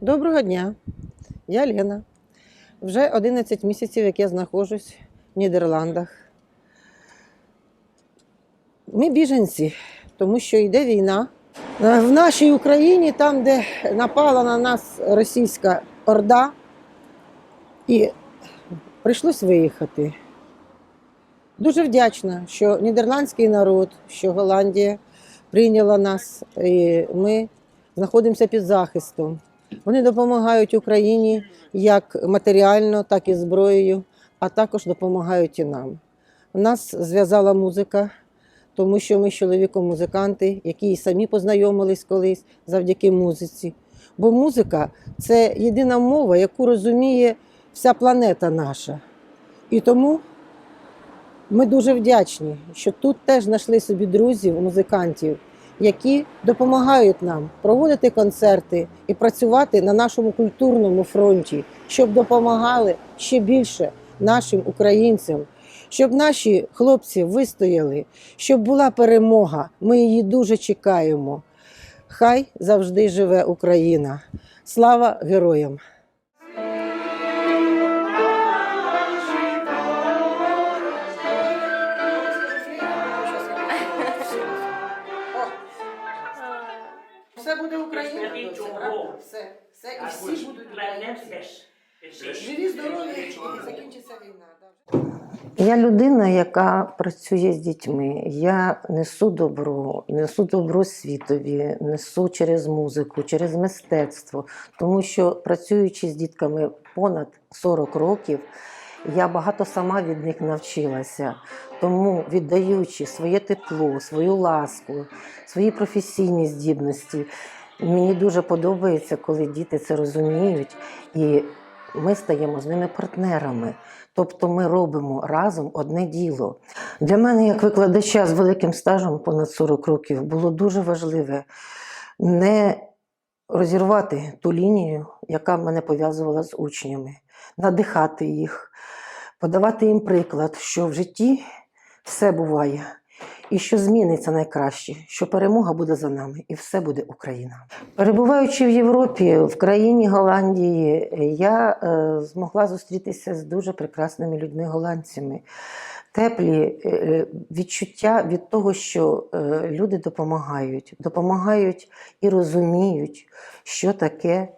Доброго дня, я Лена. Вже 11 місяців, як я знаходжусь в Нідерландах. Ми біженці, тому що йде війна. Е, В нашій Україні, там, де напала на нас російська орда, і прийшлось виїхати. Дуже вдячна, що нідерландський народ, що Голландія прийняла нас, і ми знаходимося під захистом. Вони допомагають Україні як матеріально, так і зброєю, а також допомагають і нам. Нас зв'язала музика, тому що ми з чоловіком музиканти, які і самі познайомились колись завдяки музиці. Бо музика це єдина мова, яку розуміє вся планета наша. І тому ми дуже вдячні, що тут теж знайшли собі друзів, музикантів, які допомагають нам проводити концерти і працювати на нашому культурному фронті, щоб допомагали ще більше нашим українцям, щоб наші хлопці вистояли, щоб була перемога. Ми її дуже чекаємо. Хай завжди живе Україна. Слава героям! Я людина, яка працює з дітьми. Я несу добро, несу добро світові, несу через музику, через мистецтво. Тому що працюючи з дітками понад 40 років, я багато сама від них навчилася. Тому, віддаючи своє тепло, свою ласку, свої професійні здібності, мені дуже подобається, коли діти це розуміють, і ми стаємо з ними партнерами. Тобто ми робимо разом одне діло. Для мене, як викладача з великим стажем понад 40 років, було дуже важливе не розірвати ту лінію, яка мене пов'язувала з учнями, надихати їх, подавати їм приклад, що в житті все буває, і що зміниться найкраще, що перемога буде за нами, і все буде Україна. Перебуваючи в Європі, в країні Голландії, я е, змогла зустрітися з дуже прекрасними людьми голландцями. Теплі е, відчуття від того, що е, люди допомагають, допомагають і розуміють, що таке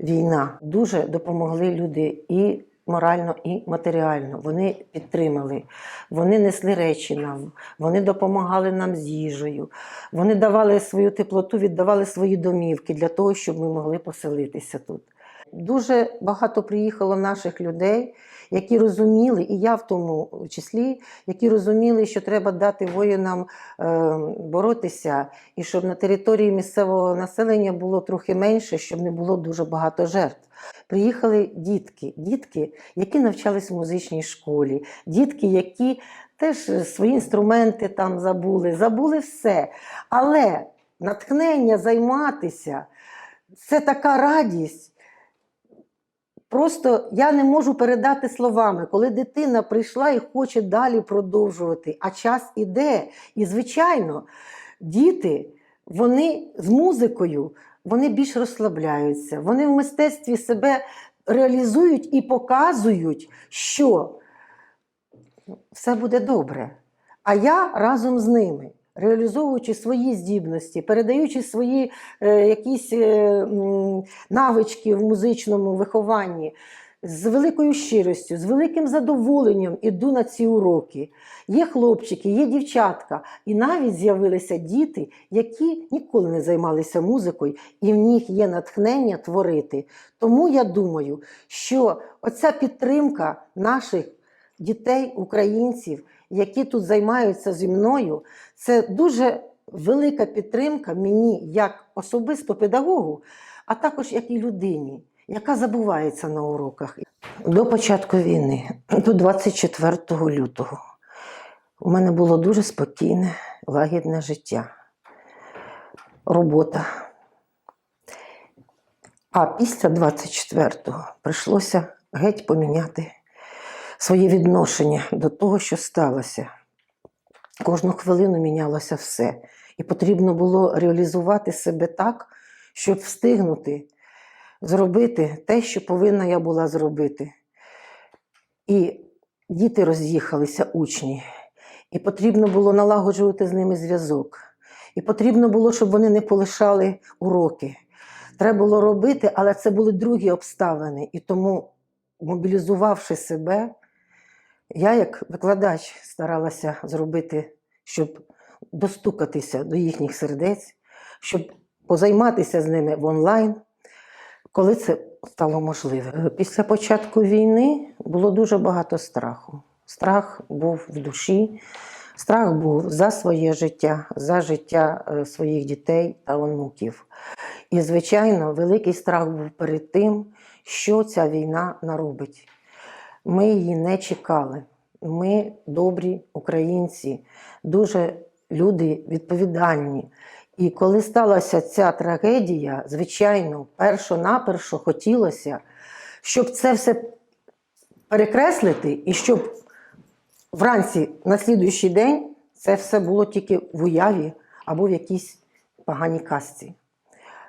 війна. Дуже допомогли люди і морально, і матеріально. Вони підтримали, вони несли речі нам, вони допомагали нам з їжею, вони давали свою теплоту, віддавали свої домівки для того, щоб ми могли поселитися тут. Дуже багато приїхало наших людей, які розуміли, і я в тому числі, які розуміли, що треба дати воїнам е, боротися, і щоб на території місцевого населення було трохи менше, щоб не було дуже багато жертв. Приїхали дітки, дітки, які навчались в музичній школі, дітки, які теж свої інструменти там забули, забули все. Але натхнення займатися це така радість. Просто я не можу передати словами, коли дитина прийшла і хоче далі продовжувати, а час іде. І, звичайно, діти, вони з музикою вони більш розслабляються, вони в мистецтві себе реалізують і показують, що все буде добре. А я разом з ними. Реалізовуючи свої здібності, передаючи свої е, якісь е, навички в музичному вихованні, з великою щиростю, з великим задоволенням іду на ці уроки. Є хлопчики, є дівчатка, і навіть з'явилися діти, які ніколи не займалися музикою, і в них є натхнення творити. Тому я думаю, що оця підтримка наших дітей, українців, які тут займаються зі мною, це дуже велика підтримка мені як особисто педагогу, а також як і людині, яка забувається на уроках. До початку війни, до 24 лютого, у мене було дуже спокійне, лагідне життя, робота. А після 24-го прийшлося геть поміняти своє відношення до того, що сталося. Кожну хвилину мінялося все. І потрібно було реалізувати себе так, щоб встигнути зробити те, що повинна я була зробити. І діти роз'їхалися, учні, і потрібно було налагоджувати з ними зв'язок. І потрібно було, щоб вони не полишали уроки. Треба було робити, але це були другі обставини. І тому, мобілізувавши себе, я, як викладач, старалася зробити, щоб достукатися до їхніх сердець, щоб позайматися з ними в онлайн, коли це стало можливе. Е, Після початку війни було дуже багато страху. Страх був в душі, страх був за своє життя, за життя е, своїх дітей та онуків. І, звичайно, великий страх був перед тим, що ця війна наробить. Ми її не чекали. Ми добрі українці, дуже люди відповідальні. І коли сталася ця трагедія, звичайно, першо-напершо хотілося, щоб це все перекреслити, і щоб вранці на слідуючий день це все було тільки в уяві або в якійсь поганій казці.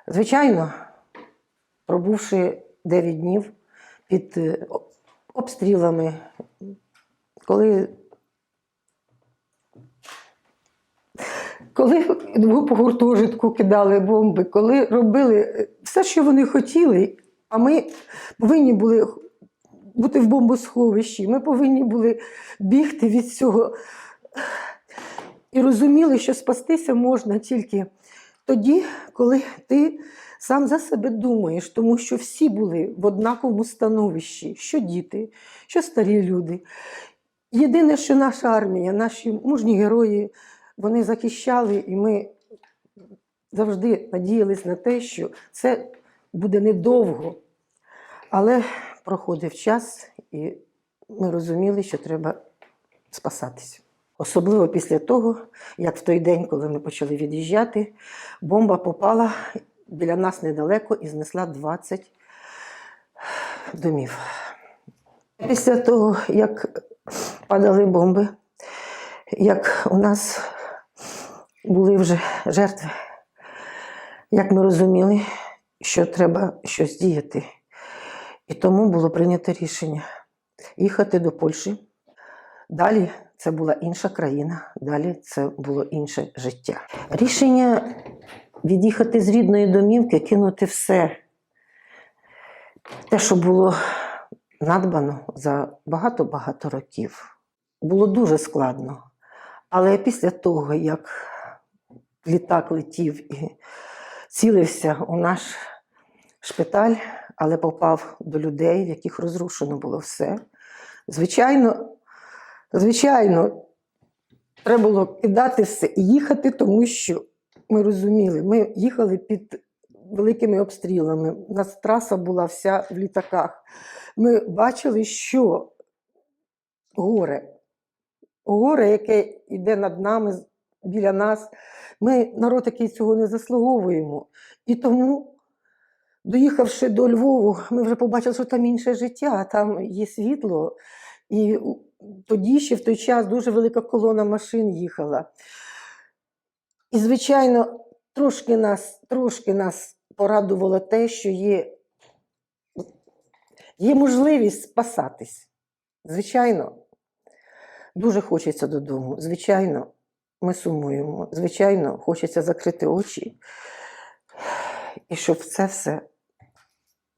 Звичайно, пробувши 9 днів під обстрілами, коли Коли по гуртожитку кидали бомби, коли робили е, все, що вони хотіли, а ми повинні були бути в бомбосховищі, ми повинні були бігти від цього. І розуміли, що спастися можна тільки тоді, коли ти сам за себе думаєш, тому що всі були в однаковому становищі, що діти, що старі люди. Єдине, що наша армія, наші мужні герої, вони захищали, і ми завжди надіялись на те, що це буде недовго. Але проходив час, і ми розуміли, що треба спасатися. Особливо після того, як в той день, коли ми почали від'їжджати, бомба попала біля нас недалеко і знесла 20 домів. Після того, як падали бомби, як у нас були вже жертви, як ми розуміли, що треба щось діяти. І тому було прийнято рішення їхати до Польщі. Далі це була інша країна, далі це було інше життя. Рішення від'їхати з рідної домівки, кинути все, те, що було надбано за багато-багато років, було дуже складно. Але після того, як літак летів і цілився у наш шпиталь, але попав до людей, в яких розрушено було все. Звичайно, звичайно, треба було кидати все і їхати, тому що ми розуміли, ми їхали під великими обстрілами. У нас траса була вся в літаках. Ми бачили, що горе, горе, яке йде над нами, біля нас. Ми, народ, який цього не заслуговуємо. І тому, доїхавши до Львову, ми вже побачили, що там інше життя, там є світло. І тоді ще в той час дуже велика колона машин їхала. І, звичайно, трошки нас, трошки нас порадувало те, що є, є можливість спасатись. Звичайно, дуже хочеться додому. Звичайно, ми сумуємо. Звичайно, хочеться закрити очі. І щоб це все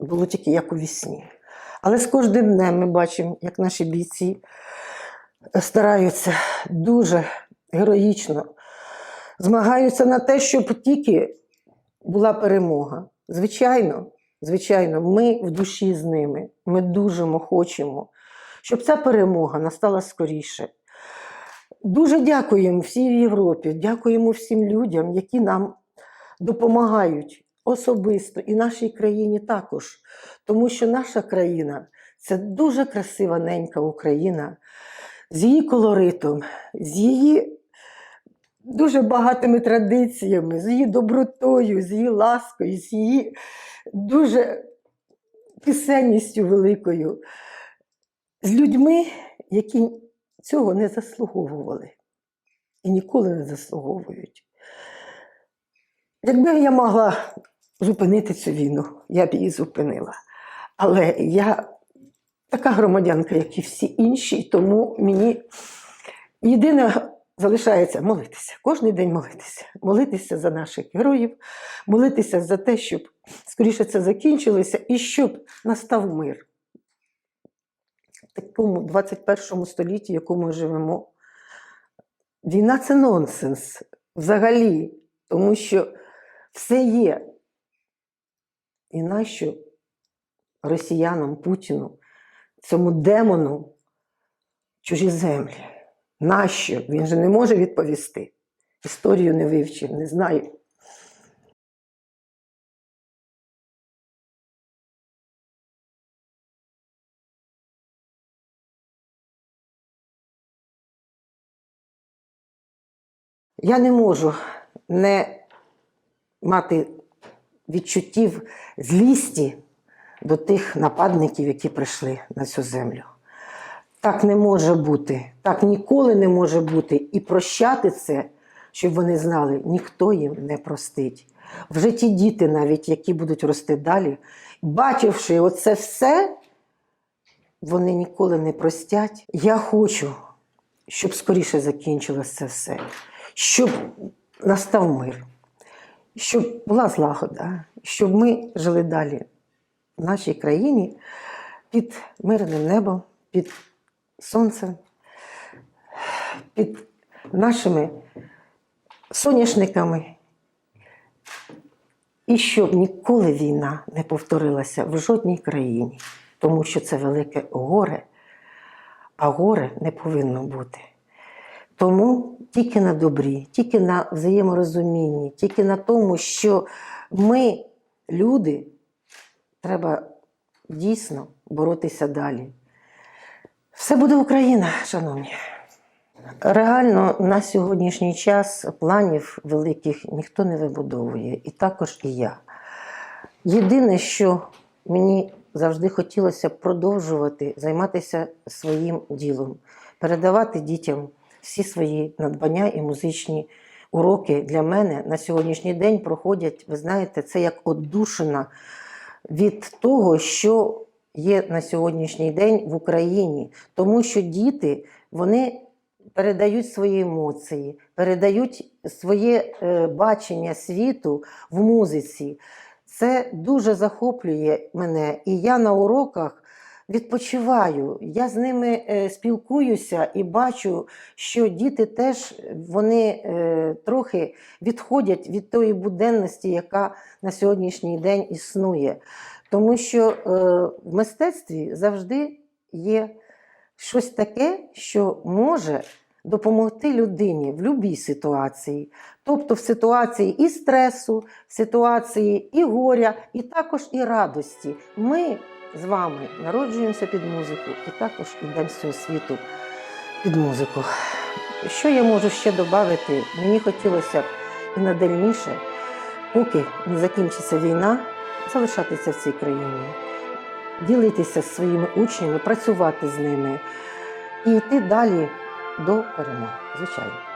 було тільки як у вісні. Але з кожним днем ми бачимо, як наші бійці стараються дуже героїчно, змагаються на те, щоб тільки була перемога. Звичайно, звичайно, ми в душі з ними. Ми дуже хочемо, щоб ця перемога настала скоріше. Дуже дякуємо всій Європі, дякуємо всім людям, які нам допомагають особисто і нашій країні також. Тому що наша країна це дуже красива ненька Україна з її колоритом, з її дуже багатими традиціями, з її добротою, з її ласкою, з її дуже пісенністю великою, з людьми, які цього не заслуговували і ніколи не заслуговують. Якби я могла зупинити цю війну. Я б її зупинила. Але я така громадянка, як і всі інші, тому мені єдине залишається молитися. Кожен день молитися. Молитися за наших героїв, молитися за те, щоб скоріше це закінчилося, і щоб настав мир. В такому 21 столітті, в якому живемо. Війна це нонсенс взагалі, тому що все є. І нащо росіянам, Путіну, цьому демону чужі землі? Нащо? Він же не може відповісти. Історію не вивчив, не знаю. Я не можу не мати відчуттів злісті до тих нападників, які прийшли на цю землю. Так не може бути, так ніколи не може бути. І прощати це, щоб вони знали, ніхто їм не простить. Вже ті діти, навіть які будуть рости далі, бачивши оце все, вони ніколи не простять. Я хочу, щоб скоріше закінчилося це все, щоб настав мир, щоб була злагода, щоб ми жили далі в нашій країні під мирним небом, під сонцем, під нашими соняшниками. І щоб ніколи війна не повторилася в жодній країні, тому що це велике горе, а горе не повинно бути. Тому тільки на добрі, тільки на взаєморозумінні, тільки на тому, що ми, люди, треба дійсно боротися далі. Все буде Україна, шановні. Реально на сьогоднішній час планів великих ніхто не вибудовує, і також і я. Єдине, що мені завжди хотілося продовжувати займатися своїм ділом, передавати дітям всі свої надбання і музичні уроки для мене на сьогоднішній день проходять, ви знаєте, це як оддушина від того, що є на сьогоднішній день в Україні. Тому що діти вони передають свої емоції, передають своє е, бачення світу в музиці. Це дуже захоплює мене. І я на уроках відпочиваю. Я з ними е, спілкуюся і бачу, що діти теж вони е, трохи відходять від тої буденності, яка на сьогоднішній день існує. Тому що е, в мистецтві завжди є щось таке, що може допомогти людині в будь-якій ситуації. Тобто в ситуації і стресу, в ситуації і горя, і також і радості. Ми з вами народжуємося під музику і також йдемо з цього світу під музику. Що я можу ще додати? Мені хотілося б і надальніше, поки не закінчиться війна, залишатися в цій країні, ділитися з своїми учнями, працювати з ними і йти далі до перемоги, звичайно.